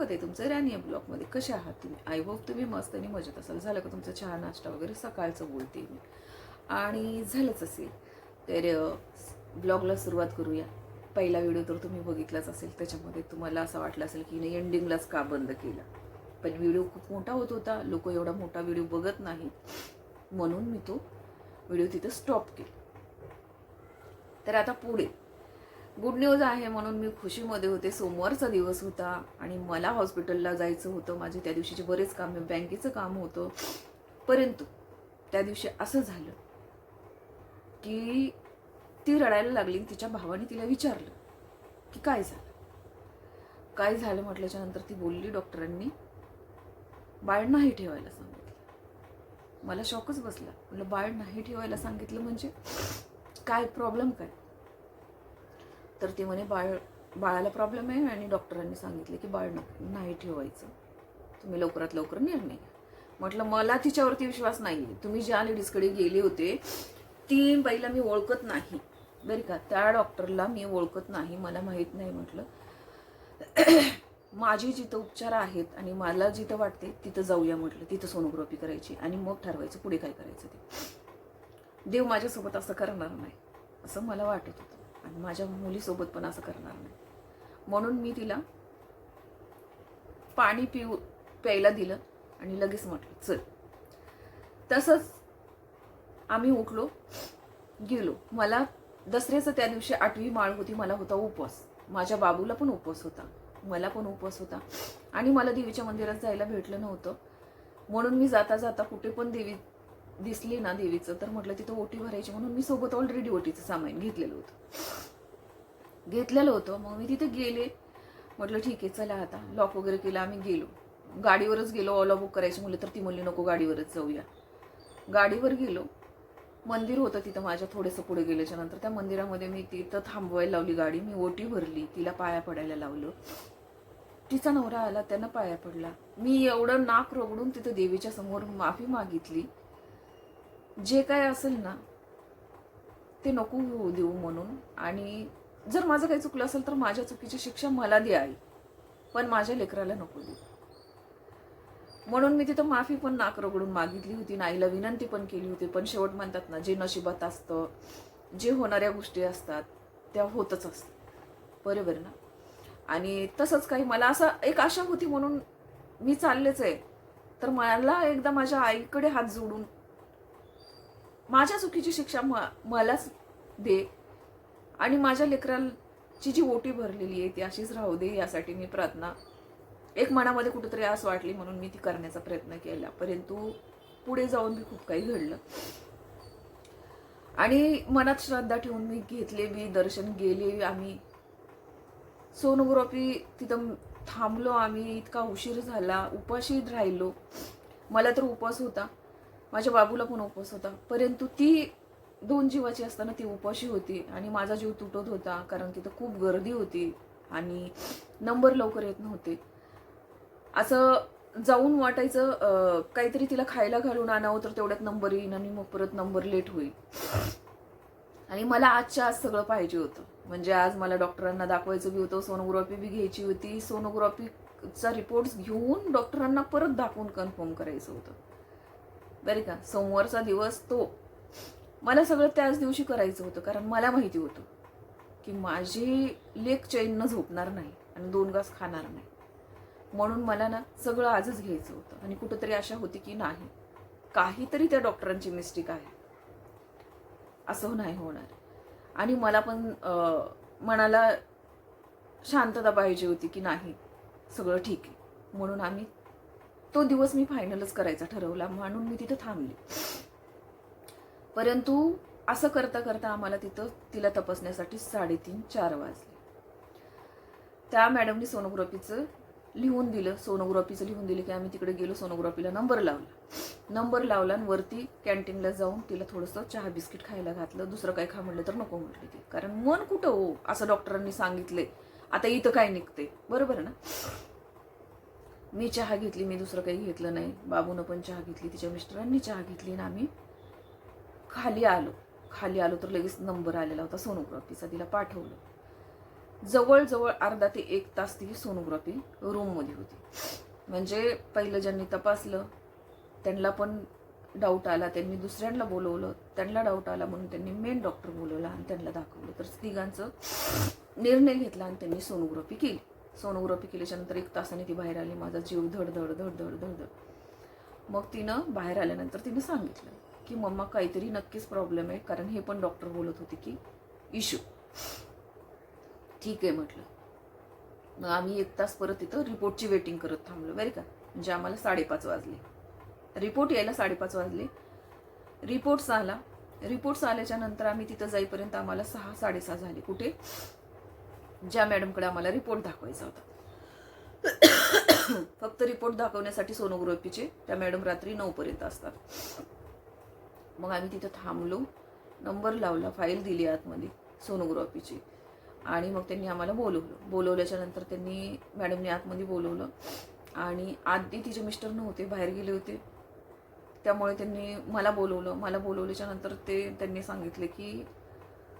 स्वागत आहे तुमचं राणी ब्लॉगमध्ये. कसे आहात तुम्ही? आय होप तुम्ही मस्त आणि मजेत असाल. झालं का तुमचा चहा नाश्ता वगैरे? सकाळचं बोलते मी. आणि झालंच असेल. तर ब्लॉगला सुरुवात करूया. पहिला व्हिडिओ तर तुम्ही बघितलाच असेल. त्याच्यामध्ये तुम्हाला असं वाटलं असेल की नाही एंडिंगलाच का बंद केला? पण व्हिडिओ खूप मोठा होत होता. लोक एवढा मोठा व्हिडिओ बघत नाही म्हणून मी तो व्हिडिओ तिथं स्टॉप केला. तर आता पुढे. गुड न्यूज आहे म्हणून मी खुशीमध्ये होते. सोमवारचा दिवस होता आणि मला हॉस्पिटलला जायचं होतं. माझे त्या दिवशीचे बरेच काम बँकेचं काम होतं. परंतु त्या दिवशी असं झालं की ती रडायला लागली. तिच्या भावाने तिला विचारलं की काय झालं? काय झालं म्हटल्याच्या नंतर ती बोलली डॉक्टरांनी बाळ नाही ठेवायला सांगितलं. मला शॉकच बसला. म्हटलं बाळ नाही ठेवायला सांगितलं म्हणजे काय प्रॉब्लेम काय? तर ती म्हणे बाळ बाळाला प्रॉब्लेम आहे आणि डॉक्टरांनी सांगितले की बाळ न- नाही ठेवायचं. तुम्ही लवकरात लवकर निर्णय म्हटलं मला तिच्यावरती विश्वास नाही तुम्ही ज्या लेडीजकडे गेले होते ती बाईला मी ओळखत नाही. बरं का त्या डॉक्टरला मी ओळखत नाही मला माहीत नाही म्हटलं. माझी जिथं उपचार आहेत आणि मला जिथं वाटते तिथं जाऊया म्हटलं. तिथं सोनोग्राफी करायची आणि मग ठरवायचं पुढे काय करायचं ते. देव माझ्यासोबत असं करणार नाही असं मला वाटत होतं. आणि माझ्या मुलीसोबत पण असं करणार नाही. म्हणून मी तिला पाणी पिऊ प्यायला दिलं आणि लगेच म्हटलं चल. तसंच आम्ही उठलो गेलो. मला दसऱ्याचं त्या दिवशी आठवी माळ होती मला होता उपवास. माझ्या बाबूला पण उपवास होता. मला पण उपवास होता. आणि मला देवीच्या मंदिरात जायला भेटलं नव्हतं. म्हणून मी जाता जाता कुठे पण देवी दिसली ना देवीचं तर म्हटलं तिथं ओटी भरायची म्हणून मी सोबत ऑलरेडी ओटीचं सामान घेतलेलं होतं. घेतलेलं होतं मग मी तिथे गेले. म्हटलं ठीक आहे चला आता. लॉक वगैरे केलं आम्ही गेलो. गाडीवरच गेलो ओला बुक करायची मुलं तर ती म्हणली नको गाडीवरच जाऊया. गाडीवर गेलो. मंदिर होतं तिथं माझ्या थोडंसं पुढे गेल्याच्यानंतर. त्या मंदिरामध्ये मी तिथं थांबवायला लावली गाडी. मी ओटी भरली तिला पाया पडायला लावलं. तिचा नवरा आला त्यानं पाया पडला. मी एवढं नाक रगडून तिथं देवीच्या समोर माफी मागितली. जे काय असेल ना ते नको होऊ देऊ म्हणून. आणि जर माझं काही चुकलं असेल तर माझ्या चुकीची शिक्षा मला द्या आई. पण माझ्या लेकराला नको देऊ. म्हणून मी तिथं माफी पण नाक रगडून मागितली होती नाईला विनंती पण केली होती. पण शेवट म्हणतात ना जे नशिबात असतं जे होणाऱ्या गोष्टी असतात त्या होतच असतात. बरोबर ना? आणि तसंच काही मला असं एक आशा होती म्हणून मी चाललेच आहे. तर मला एकदा माझ्या आईकडे हात जोडून माझ्या चुकीची शिक्षा म मलाच दे. आणि माझ्या लेकराची जी ओटी भरलेली आहे ती अशीच राहू दे यासाठी मी प्रार्थना एक मनामध्ये कुठेतरी आस वाटली म्हणून मी ती करण्याचा प्रयत्न केला. परंतु पुढे जाऊन मी खूप काही घडलं. आणि मनात श्रद्धा ठेवून मी घेतले मी दर्शन गेले आम्ही. सोनोग्राफी तिथं थांबलो आम्ही इतका उशीर झाला उपाशी राहिलो. मला तर उपवास होता. माझ्या बाबूला पण उपवास होता. परंतु ती दोन जीवाची असताना ती उपाशी होती आणि माझा जीव तुटत होता कारण तिथं खूप गर्दी होती आणि नंबर लवकर येत नव्हते. असं जाऊन वाटायचं काहीतरी तिला खायला घालून आणावं तर तेवढ्यात नंबर येईन आणि मग परत नंबर लेट होईल. आणि मला आजच्या आज सगळं पाहिजे होतं. म्हणजे आज मला डॉक्टरांना दाखवायचं बी होतं सोनोग्राफी बी घ्यायची होती सोनोग्राफीचा रिपोर्ट्स घेऊन डॉक्टरांना परत दाखवून कन्फर्म करायचं होतं. बरे का सोमवारचा दिवस तो. मला सगळं त्याच दिवशी करायचं होतं कारण मला माहिती होतं की माझी लेख चैननं झोपणार नाही आणि दोन घास खाणार नाही. म्हणून मला ना सगळं आजच घ्यायचं होतं आणि कुठंतरी आशा होती की नाही काहीतरी त्या डॉक्टरांची मिस्टेक आहे. असं नाही होणार. आणि मला पण मनाला शांतता पाहिजे होती की नाही सगळं ठीक आहे. म्हणून आम्ही तो दिवस मी फायनलच करायचा ठरवला म्हणून मी तिथं थांबले. परंतु असं करता करता आम्हाला तिथं तिला तपासण्यासाठी साडेतीन चार वाजले. त्या मॅडमनी सोनोग्राफीचं लिहून दिलं. सोनोग्राफीचं लिहून दिलं की आम्ही तिकडे गेलो सोनोग्राफीला नंबर लावला. नंबर लावला आणि वरती कॅन्टीनला जाऊन तिला थोडंसं चहा बिस्किट खायला घातलं. दुसरं काही खा म्हणलं तर नको म्हटली ती. कारण मन कुठं हो? असं डॉक्टरांनी सांगितले आता इथं काय निघते बरोबर ना? मी चहा घेतली मी दुसरं काही घेतलं नाही. बाबूनं पण चहा घेतली तिच्या मिस्टरांनी चहा घेतली आणि आम्ही खाली आलो. खाली आलो तर लगेच नंबर आलेला होता सोनोग्राफीचा तिला पाठवलं. जवळजवळ अर्धा ते एक तास ती सोनोग्राफी रूममध्ये होती. म्हणजे पहिलं ज्यांनी तपासलं त्यांना पण डाऊट आला त्यांनी दुसऱ्यांना बोलवलं त्यांना डाऊट आला म्हणून त्यांनी मेन डॉक्टर बोलवला आणि त्यांना दाखवलं. तर तिघांचं निर्णय घेतला आणि त्यांनी सोनोग्राफी केली. सोनोग्राफी केल्याच्यानंतर एक तासाने ती बाहेर आली. माझा जीव धड धड धड धड धड. धड मग तिनं बाहेर आल्यानंतर तिनं सांगितलं की मम्मा काहीतरी नक्कीच प्रॉब्लेम आहे कारण हे पण डॉक्टर बोलत होते की इश्यू ठीक आहे म्हटलं. मग आम्ही एक तास परत तिथं रिपोर्टची वेटिंग करत थांबलो बरे का? म्हणजे आम्हाला साडेपाच वाजले. रिपोर्ट यायला साडेपाच वाजले. रिपोर्ट्स आला रिपोर्ट्स आल्याच्यानंतर आम्ही तिथं जाईपर्यंत आम्हाला सहा साडेसहा झाले. कुठे? ज्या मॅडमकडे आम्हाला रिपोर्ट दाखवायचा होता. फक्त रिपोर्ट दाखवण्यासाठी सोनोग्राफीचे त्या मॅडम रात्री नऊपर्यंत असतात. मग आम्ही तिथं थांबलो नंबर लावला फाईल दिली आतमध्ये सोनोग्राफीची. आणि मग त्यांनी आम्हाला बोलवलं. बोलवल्याच्या नंतर त्यांनी मॅडमने आतमध्ये बोलवलं. आणि आधी तिचे मिस्टर नव्हते बाहेर गेले होते. त्यामुळे त्यांनी मला बोलवलं. मला बोलवल्याच्या नंतर ते त्यांनी सांगितले की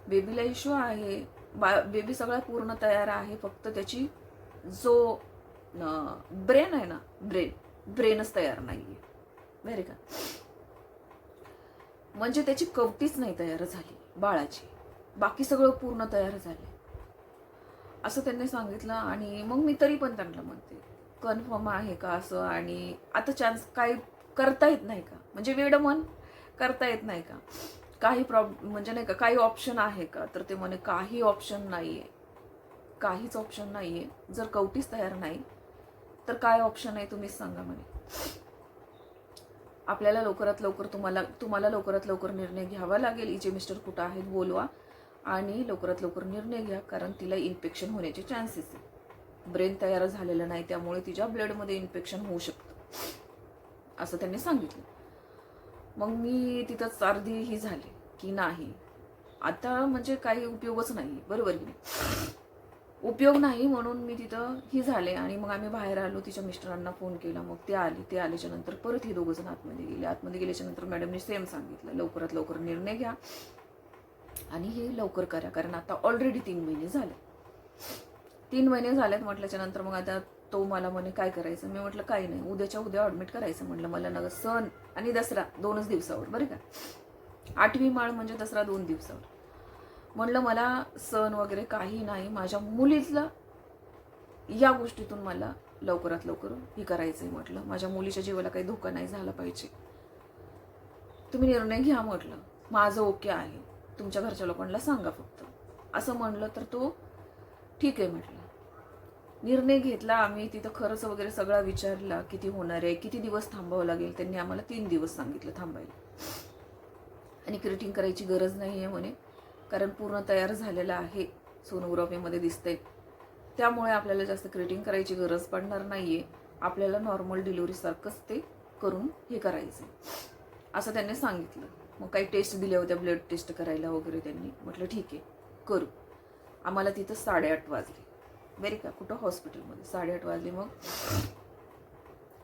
बेबीला इश्यू आहे. बा बेबी सगळा पूर्ण तयार आहे. फक्त त्याची जो ब्रेन आहे ना ब्रेन ब्रेनच तयार नाही आहे बरे का म्हणजे त्याची कवटीच नाही तयार झाली बाळाची. बाकी सगळं पूर्ण तयार झाले असं त्यांनी सांगितलं आणि मग मी तरी पण त्यांना म्हणते कन्फर्म आहे का असं? आणि आता चान्स काही करता येत नाही का? म्हणजे वेड मन करता येत नाही का? काही प्रॉब म्हणजे नाही का काही ऑप्शन आहे का? तर ते म्हणे काही ऑप्शन नाही आहे काहीच ऑप्शन नाही आहे जर कवटीच तयार नाही तर काय ऑप्शन आहे तुम्हीच सांगा म्हणे. आपल्याला लवकरात लवकर तुम्हाला तुम्हाला लवकरात लवकर निर्णय घ्यावा लागेल. इचे मिस्टर कुठं आहेत बोलवा. आणि लवकरात लवकर निर्णय घ्या कारण तिला इन्फेक्शन होण्याचे चान्सेस आहे. ब्रेन तयार झालेलं नाही त्यामुळे तिच्या ब्लडमध्ये इन्फेक्शन होऊ शकतं. असं त्यांनी सांगितलं. मग मी तिथंच अर्धी ही झाली की नाही. आता म्हणजे काही उपयोगच नाही बरोबर की नाही? उपयोग नाही म्हणून मी तिथं ही झाले आणि मग आम्ही बाहेर आलो तिच्या मिस्टरांना फोन केला मग ते आले ते आल्याच्यानंतर परत हे दोघं जण आतमध्ये गेले. आतमध्ये गेल्याच्यानंतर मॅडमने सेम सांगितलं लवकरात लवकर निर्णय घ्या आणि हे लवकर करा कारण आता ऑलरेडी तीन महिने झाले. तीन महिने झालेत म्हटल्याच्या नंतर मग आता तो मला म्हणे काय करायचं? मी म्हटलं काही नाही उद्याच्या उद्या ॲडमिट करायचं. म्हटलं मला नगर सण आणि दसरा दोनच दिवसावर बरं का? आठवी माळ म्हणजे दसरा दोन दिवसावर. म्हटलं मला सण वगैरे काही नाही माझ्या मुलीला या गोष्टीतून मला लवकरात लवकर हे करायचं आहे म्हटलं. माझ्या मुलीच्या जीवाला काही धोका नाही झाला पाहिजे. तुम्ही निर्णय घ्या म्हटलं. माझं ओके आहे. तुमच्या घरच्या लोकांना सांगा फक्त. असं म्हणलं तर तो ठीक आहे म्हटलं. निर्णय घेतला. आम्ही तिथं खर्च वगैरे सगळा विचारला किती होणार आहे किती दिवस थांबावं लागेल? त्यांनी आम्हाला तीन दिवस सांगितलं थांबायला. आणि क्रिटिंग करायची गरज नाही आहे म्हणे. कारण पूर्ण तयार झालेलं आहे. सोनोग्राफीमध्ये दिसतंय. त्यामुळे आपल्याला जास्त क्रिटिंग करायची गरज पडणार नाही आहे आपल्याला नॉर्मल डिलिव्हरीसारखंच ते करून हे करायचं असं त्यांनी सांगितलं. मग काही टेस्ट दिल्या होत्या ब्लड टेस्ट करायला वगैरे त्यांनी. म्हटलं ठीक आहे करू. आम्हाला तिथं साडेआठ वाजले. वेरी का कुठं हॉस्पिटलमध्ये साडेआठ वाजले मग.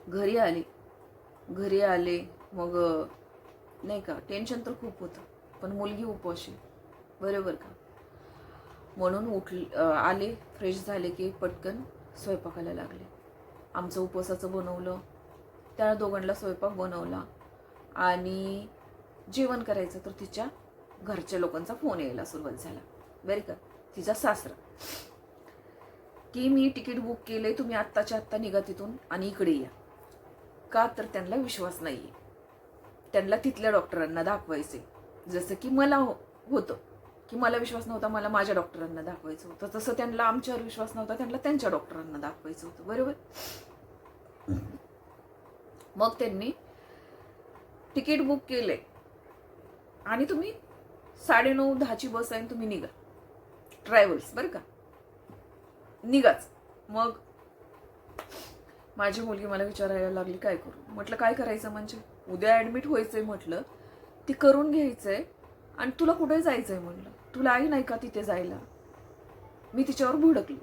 घरी आले. घरी आले मग नाही का टेन्शन तर खूप होतं. पण मुलगी उपवाशी बरोबर का? म्हणून उठले आले फ्रेश झाले की पटकन स्वयंपाकाला लागले. आमचं उपवासाचं बनवलं. त्या दोघांना स्वयंपाक बनवला. आणि जेवण करायचं तर तिच्या घरच्या लोकांचा फोन यायला सुरुवात झाला. बरे का तिचा सासरा. की मी तिकीट बुक केले तुम्ही आत्ताच्या आत्ता निघा तिथून आणि इकडे या. का तर त्यांना विश्वास नाही आहे त्यांना तिथल्या डॉक्टरांना दाखवायचे जसं की मला हो होतं की मला विश्वास नव्हता मला माझ्या डॉक्टरांना दाखवायचं होतं. तसं त्यांना आमच्यावर विश्वास नव्हता त्यांना त्यांच्या डॉक्टरांना दाखवायचं होतं. बरोबर? मग त्यांनी तिकीट बुक केले आणि तुम्ही साडेनऊ दहाची बस आहे आणि तुम्ही निघा. ट्रॅव्हल्स बरं का? निघाच. मग माझी मुलगी मला विचारायला लागली काय करू? म्हटलं काय करायचं म्हणजे? उद्या ॲडमिट व्हायचंय म्हटलं ती करून घ्यायचंय आणि तुला कुठे जायचंय म्हटलं? तुला आई नाही का तिथे जायला? मी तिच्यावर भुडकली.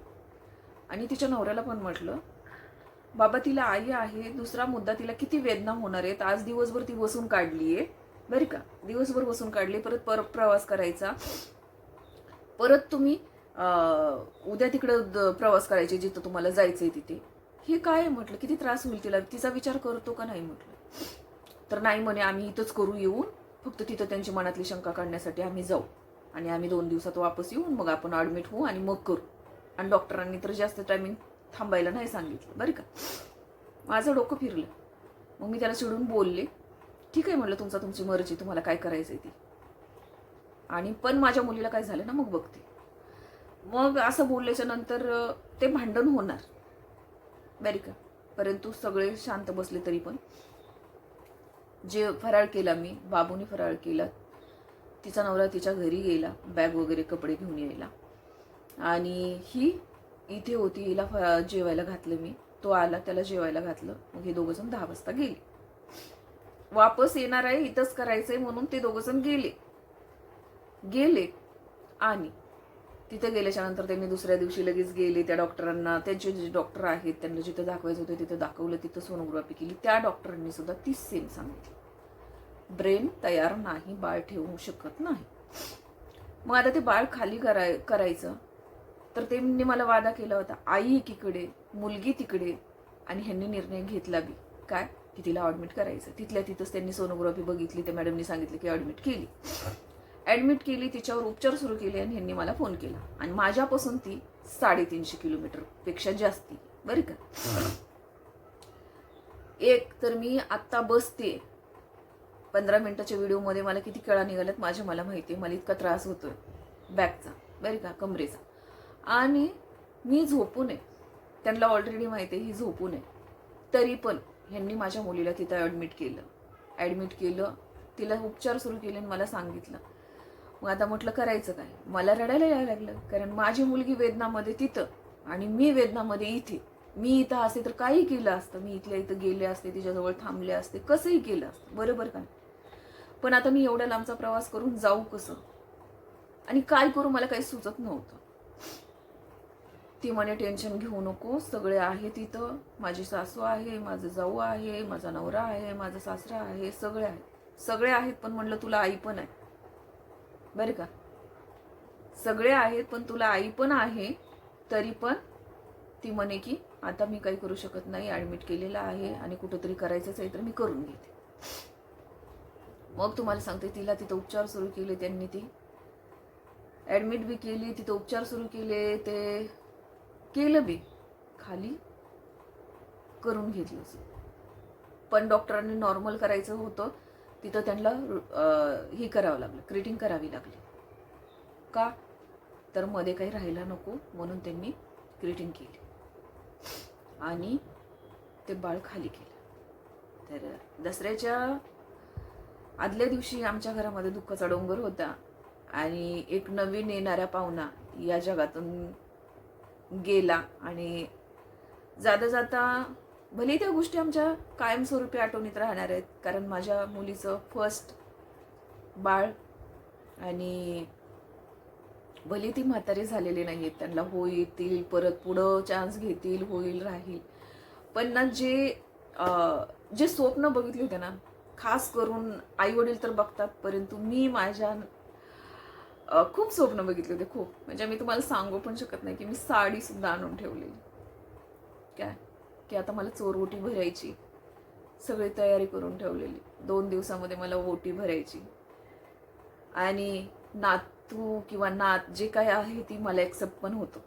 आणि तिच्या नवऱ्याला पण म्हटलं बाबा तिला आई आहे दुसरा मुद्दा तिला किती वेदना होणार आहेत? आज दिवसभर ती बसून काढली आहे बरं का? दिवसभर बसून काढली परत पर प्रवास करायचा. परत तुम्ही उद्या तिकडं प्रवास करायचे जिथं तुम्हाला जायचंय तिथे. हे काय म्हटलं? किती त्रास होईल तिला? तिचा विचार करतो का नाही म्हटलं? तर नाही म्हणे आम्ही इथंच करू येऊन. फक्त तिथं त्यांची मनातली शंका काढण्यासाठी आम्ही जाऊ. आणि आम्ही दोन दिवसात वापस येऊन मग आपण ॲडमिट होऊ आणि मग करू. आणि डॉक्टरांनी तर जास्त टायमिंग थांबायला नाही सांगितलं. बरं का? माझं डोकं फिरलं. मग मी त्याला चिडून बोलले ठीक आहे म्हटलं तुमचा तुमची मर्जी तुम्हाला काय करायचं आहे ती. आणि पण माझ्या मुलीला काय झालं ना मग बघते. मग असं बोलल्याच्या नंतर ते भांडण होणार. बरी का? परंतु सगळे शांत बसले तरी पण. जे फराळ केला मी बाबूने फराळ केला तिचा नवरा तिच्या घरी गेला बॅग वगैरे कपडे घेऊन यायला. आणि ही इथे होती हिला फ- जेवायला घातलं मी. तो आला त्याला जेवायला घातलं. मग हे दोघंजण दहा वाजता गेले. वापस येणार आहे इथंच करायचंय म्हणून ते दोघंजण गेले. गेले आणि तिथे गेल्याच्यानंतर त्यांनी दुसऱ्या दिवशी लगेच गेले त्या डॉक्टरांना. त्यांचे जे डॉक्टर आहेत त्यांना जिथं दाखवायचं होतं तिथं दाखवलं तिथं सोनोग्राफी केली. त्या डॉक्टरांनी सुद्धा तीच सेम सांगितली. ब्रेन तयार नाही बाळ ठेवू शकत नाही. मग आता ते बाळ खाली कराय करायचं. तर त्यांनी मला वादा केला होता आई एकीकडे मुलगी तिकडे. आणि ह्यांनी निर्णय घेतला बी. काय? की तिला ॲडमिट करायचं. तिथल्या तिथंच त्यांनी सोनोग्राफी बघितली त्या मॅडमनी सांगितलं की ॲडमिट केली. ॲडमिट केली तिच्यावर उपचार सुरू केले आणि ह्यांनी मला फोन केला. आणि माझ्यापासून ती साडेतीनशे किलोमीटरपेक्षा जास्ती. बरं का? एक तर मी आत्ता बसते. पंधरा मिनिटाच्या व्हिडिओमध्ये मला किती कळा निघाल्यात माझ्या मला माहिती आहे. मला इतका त्रास होतोय. बॅकचा बरं का? कमरेचा. आणि मी झोपून आहे. त्यांना ऑलरेडी माहिती आहे ही झोपून आहे. तरी पण ह्यांनी माझ्या मुलीला तिथं ॲडमिट केलं. ॲडमिट केलं. तिला उपचार सुरू केले आणि मला सांगितलं. मग आता म्हटलं करायचं काय? मला रडायला यायला लागलं. कारण माझी मुलगी वेदनामध्ये तिथं आणि मी वेदनामध्ये इथे. मी इथं असते तर काही केलं असतं. मी इथल्या इथं गेले असते तिच्याजवळ थांबले असते. कसंही केलं असतं. बरोबर का पण आता मी एवढ्या लांबचा प्रवास करून जाऊ कसं? आणि काय करू मला काही सुचत नव्हतं. ती म्हणे टेन्शन घेऊ नको. सगळे आहे तिथं. माझी सासू आहे माझं जाऊ आहे माझा नवरा आहे माझा सासरा आहे. सगळे आहेत. सगळे आहेत पण म्हणलं तुला आई पण आहे. बरं का? सगळे आहेत पण तुला आई पण आहे तरी पण ती म्हणे की आता मी काही करू शकत नाही ॲडमिट केलेलं आहे आणि कुठंतरी करायचंच आहे तर मी करून घेते. मग तुम्हाला सांगते तिला तिथं उपचार सुरू केले त्यांनी ती. ॲडमिट बी केली तिथं उपचार सुरू केले ते केलं बी. खाली करून घेतलं पण डॉक्टरांनी नॉर्मल करायचं होतं. तिथं त्यांना हे करावं लागलं क्रिटिंग करावी लागली. का? तर मध्ये काही राहायला नको म्हणून त्यांनी क्रिटिंग केली. आणि ते बाळ खाली केलं तर दसऱ्याच्या आदल्या दिवशी आमच्या घरामध्ये दुःखाचा डोंगर होता आणि एक नवीन येणाऱ्या पाहुणा या जगातून गेला आणि जाता जाता भले त्या गोष्टी आमच्या कायमस्वरूपी आठवणीत राहणार आहेत कारण माझ्या मुलीचं फर्स्ट बाळ आणि भले ती म्हातारी झालेली नाही आहेत त्यांना होईल परत पुढं चान्स घेतील होईल राहील. पण ना जे जे स्वप्न बघितले होते ना खास करून आई वडील तर बघतात परंतु मी माझ्या खूप स्वप्न बघितले होते खूप. म्हणजे मी तुम्हाला सांगू पण शकत नाही की मी साडीसुद्धा आणून ठेवलेली. काय? की आता मला चोर ओटी भरायची. सगळी तयारी करून ठेवलेली. दोन दिवसामध्ये मला ओटी भरायची. आणि नातू किंवा नात जे काय आहे ती मला एक्सेप्ट पण होतं.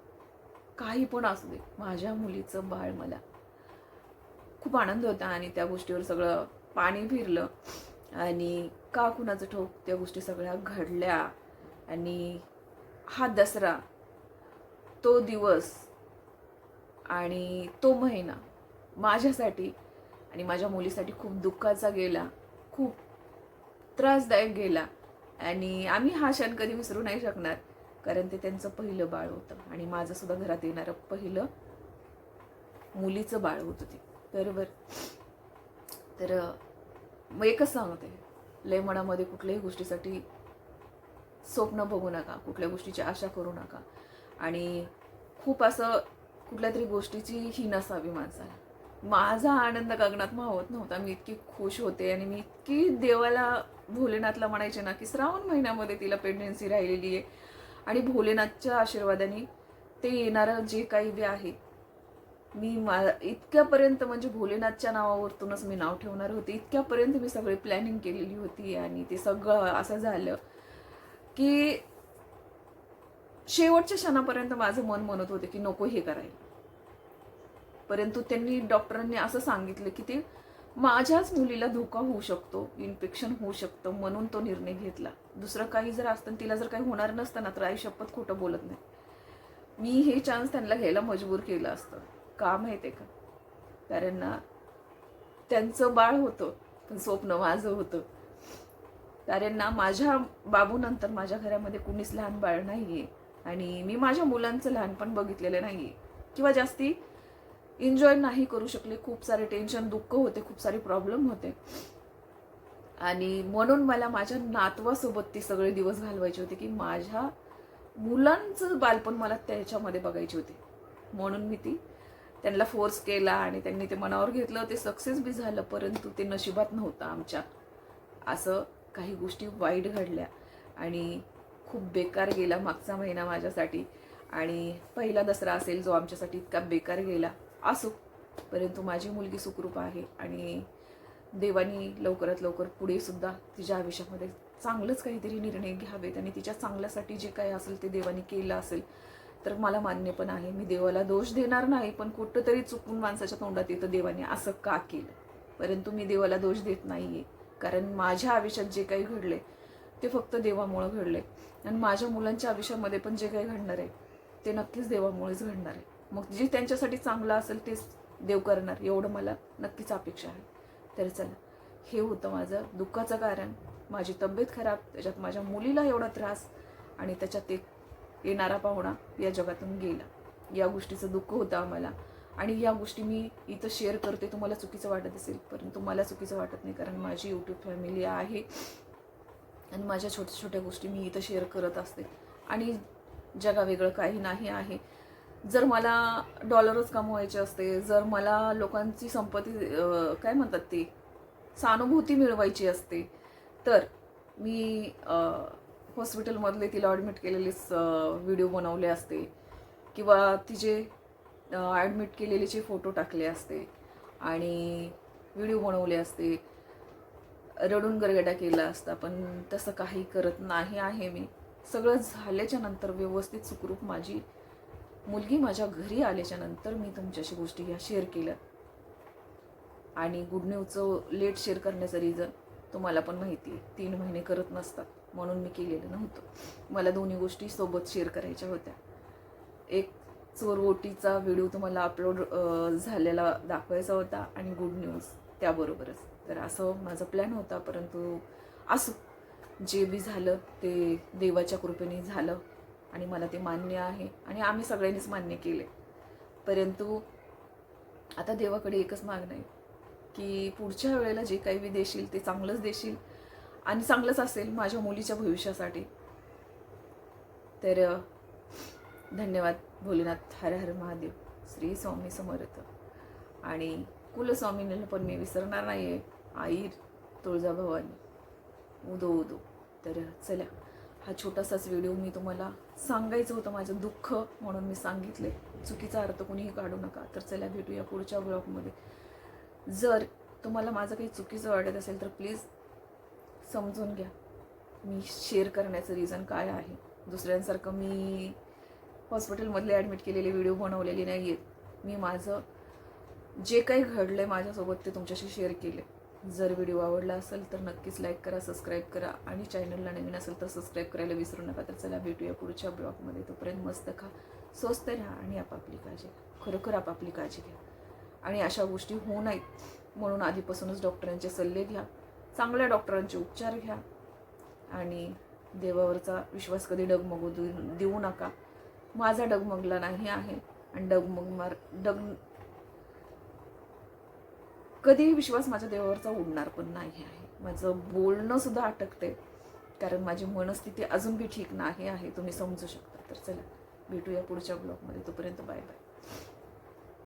काही पण असू दे. माझ्या मुलीचं बाळ मला खूप आनंद होता आणि त्या गोष्टीवर सगळं पाणी फिरलं. आणि का कुणाचं ठोक त्या गोष्टी सगळ्या घडल्या. आणि हा दसरा तो दिवस आणि तो महिना माझ्यासाठी आणि माझ्या मुलीसाठी खूप दुःखाचा गेला. खूप त्रासदायक गेला. आणि आम्ही हा क्षण कधी विसरू नाही शकणार कारण ते त्यांचं पहिलं बाळ होतं. आणि माझंसुद्धा घरात येणारं पहिलं मुलीचं बाळ होतं ते. बरोबर तर मग एकच सांगते. लय मनामध्ये कुठल्याही गोष्टीसाठी स्वप्न बघू नका. कुठल्या गोष्टीची आशा करू नका. आणि खूप असं कुठल्या तरी गोष्टीची ही नसावी माणसाला. माझा आनंद गगनात मावत नव्हता. मी इतकी खुश होते आणि मी इतकी देवाला भोलेनाथला म्हणायचे ना की श्रावण महिन्यामध्ये तिला प्रेग्नेन्सी राहिलेली आहे. आणि भोलेनाथच्या आशीर्वादाने ते येणारं जे काही बी आहे मी मा इतक्यापर्यंत म्हणजे भोलेनाथच्या नावावरतूनच मी नाव ठेवणार होते. इतक्यापर्यंत मी सगळी प्लॅनिंग केलेली होती आणि ते सगळं असं झालं की शेवटच्या क्षणापर्यंत माझं मन म्हणत होते की नको हे करायला. परंतु त्यांनी डॉक्टरांनी असं सांगितलं की ते माझ्याच मुलीला धोका होऊ शकतो इन्फेक्शन होऊ शकतं म्हणून तो निर्णय घेतला. दुसरं काही जर असतं आणि तिला जर काही होणार नसतं ना तर आई शपथ खोटं बोलत नाही. मी हे चान्स त्यांना घ्यायला मजबूर केलं असतं. का माहिती आहे का? कारण ना त्यांचं बाळ होतं पण स्वप्न माझं होतं. कारण ना माझ्या बाबूनंतर माझ्या घरामध्ये कुणीच लहान बाळ नाहीये. आणि मी माझ्या मुलांचं लहानपण बघितलेलं नाही किंवा जास्ती एन्जॉय नाही करू शकले. खूप सारे टेन्शन दुःख होते खूप सारे प्रॉब्लेम होते. आणि म्हणून मला माझ्या नातवासोबत ती सगळे दिवस घालवायचे होते की माझ्या मुलांचं बालपण मला त्याच्यामध्ये बघायचे होते. म्हणून मी ती त्यांना फोर्स केला आणि त्यांनी ते मनावर घेतलं. ते सक्सेस बी झालं परंतु ते नशिबात नव्हतं आमच्या. असं काही गोष्टी वाईट घडल्या. आणि खूप बेकार गेला मागचा महिना माझ्यासाठी. आणि पहिला दसरा असेल जो आमच्यासाठी इतका बेकार गेला. असो परंतु माझी मुलगी सुखरूप आहे आणि देवानी लवकरात लवकर पुढेसुद्धा तिच्या आयुष्यामध्ये चांगलंच काहीतरी निर्णय घ्यावेत आणि तिच्या चांगल्यासाठी जे काही असेल ते देवानी केलं असेल तर मला मान्य पण आहे. मी देवाला दोष देणार नाही पण कुठंतरी चुकून माणसाच्या तोंडात येतं देवाने असं का केलं? परंतु मी देवाला दोष देत नाही आहे कारण माझ्या आयुष्यात जे काही घडले ते फक्त देवामुळं घडले आणि माझ्या मुलांच्या आयुष्यामध्ये पण जे काही घडणार आहे ते नक्कीच देवामुळेच घडणार आहे. मग जे त्यांच्यासाठी चांगलं असेल तेच देव करणार एवढं मला नक्कीच अपेक्षा आहे. तर चला हे होतं माझं दुःखाचं कारण. माझी तब्येत खराब त्याच्यात माझ्या मुलीला एवढा त्रास आणि त्याच्यात एक येणारा पाहुणा या जगातून गेला. या गोष्टीचं दुःख होतं आम्हाला. आणि या गोष्टी मी इथं शेअर करते तुम्हाला चुकीचं वाटत असेल परंतु मला चुकीचं वाटत नाही कारण माझी यूट्यूब फॅमिली आहे. आणि माझ्या छोट्या छोट्या गोष्टी मी इथं शेअर करत असते. आणि जगावेगळं काही नाही आहे. जर मला डॉलरच कमवायचे असते जर मला लोकांची संपत्ती काय म्हणतात ती सहानुभूती मिळवायची असते तर मी हॉस्पिटलमधले तिला ॲडमिट केलेले व्हिडिओ बनवले असते. किंवा तिचे ॲडमिट केलेलेचे फोटो टाकले असते. आणि व्हिडिओ बनवले असते. रडून गरगडा केला असता पण तसं काही करत नाही आहे मी. सगळं झाल्याच्यानंतर व्यवस्थित सुखरूप माझी मुलगी माझ्या घरी आल्याच्यानंतर मी तुमच्याशी गोष्टी ह्या शेअर केल्या. आणि गुड न्यूजचं लेट शेअर करण्याचं रिझन तुम्हाला पण माहिती आहे तीन महिने करत नसतात म्हणून मी केलेलं नव्हतं. मला दोन्ही गोष्टी सोबत शेअर करायच्या होत्या. एक चोरवोटीचा व्हिडिओ तुम्हाला अपलोड झालेला दाखवायचा होता आणि गुड न्यूज त्याबरोबरच. तर असं माझा प्लॅन होता परंतु असो जे बी झालं ते देवाच्या कृपेने झालं आणि मला ते मान्य आहे आणि आम्ही सगळ्यांनीच मान्य केले. परंतु आता देवाकडे एकच मागणं आहे की पुढच्या वेळेला जे काही बी देशील ते चांगलंच देशील आणि चांगलंच असेल माझ्या मुलीच्या भविष्यासाठी. तर धन्यवाद भोलेनाथ हर हर महादेव श्री स्वामी समर्थ. आणि कुलस्वामींना पण मी विसरणार नाही आहे आई तुळजाभवानी उदो उदो. तर चला हा छोटासाच व्हिडिओ मी तुम्हाला सांगायचं होतं माझं दुःख म्हणून मी सांगितले. चुकीचा अर्थ कोणीही काढू नका. तर चला भेटूया पुढच्या ब्लॉगमध्ये जर तुम्हाला माझं काही चुकीचं वाटत असेल तर प्लीज समजून घ्या. मी शेअर करण्याचं रिझन काय आहे? दुसऱ्यांसारखं मी हॉस्पिटलमधले ॲडमिट केलेले व्हिडिओ बनवलेले नाही आहेत मी माझं जे काही घडलं आहे माझ्यासोबत ते तुमच्याशी शेअर केले. जर व्हिडिओ आवडला असेल तर नक्कीच लाईक करा सबस्क्राईब करा आणि चॅनलला नवीन असेल तर सबस्क्राईब करायला विसरू नका. तर चला भेटूया पुढच्या ब्लॉगमध्ये तोपर्यंत मस्त खा स्वस्त राहा आणि आपापली काळजी घ्या. खरोखर आपापली काळजी घ्या. आणि अशा गोष्टी होऊ नयेत म्हणून आधीपासूनच डॉक्टरांचे सल्ले घ्या. चांगल्या डॉक्टरांचे उपचार घ्या. आणि देवावरचा विश्वास कधी डगमगू देऊ देऊ नका. माझा डगमगला नाही आहे आणि डगमगमार डग कधीही विश्वास माझ्या देवावरचा उडणार पण नाही आहे. माझं बोलणं सुद्धा अटकते. कारण माझी मनस्थिती अजून बी ठीक नाही आहे तुम्ही समजू शकता. तर चला भेटूया पुढच्या ब्लॉगमध्ये. तोपर्यंत बाय बाय.